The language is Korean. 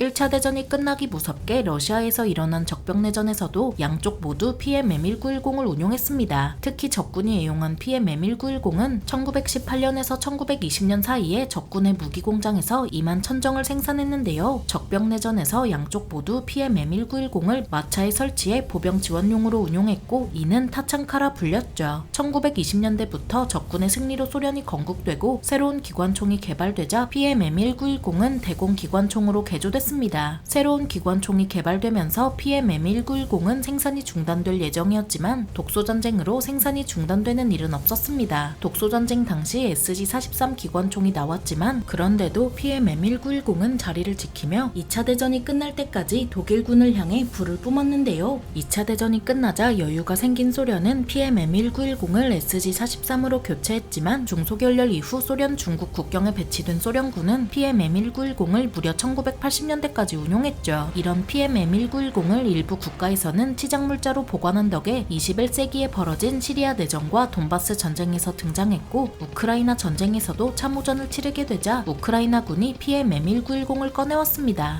1차 대전이 끝나기 무섭게 러시아에서 일어난 적병내전에서도 양쪽 모두 PM-M1910을 운용했습니다. 특히 적군이 애용한 PM-M1910은 1918년에서 1920년 사이에 적군의 무기 공장에서 2만 천정을 생산했는데요. 적병내전에서 양쪽 모두 PM-M1910을 마차에 설치해 보병 지원용으로 운용했고 이는 타창카라 불렸죠. 1920년대부터 적군의 승리로 소련이 건국되고 새로운 기관총이 개발되자 PM-M1910은 대공 기관총으로 개조됐습니다. 새로운 기관총이 개발되면서 PM-M1910은 생산이 중단될 예정이었지만 독소전쟁으로 생산이 중단되는 일은 없었습니다. 독소전쟁 당시 SG-43 기관총이 나왔지만 그런데도 PM-M1910은 자리를 지키며 2차 대전이 끝날 때까지 독일군을 향해 불을 뿜었는데요. 2차 대전이 끝나자 여유가 생긴 소련은 PM-M1910을 SG-43으로 교체했지만 중소결렬 이후 소련 중국 국경에 배치된 소련군은 PM-M1910을 무려 1980 년대까지 운용했죠. 이런 PM-M1910을 일부 국가에서는 치장물자로 보관한 덕에 21세기에 벌어진 시리아 내전과 돈바스 전쟁에서 등장했고 우크라이나 전쟁에서도 참호전을 치르게 되자 우크라이나군이 PM-M1910을 꺼내왔습니다.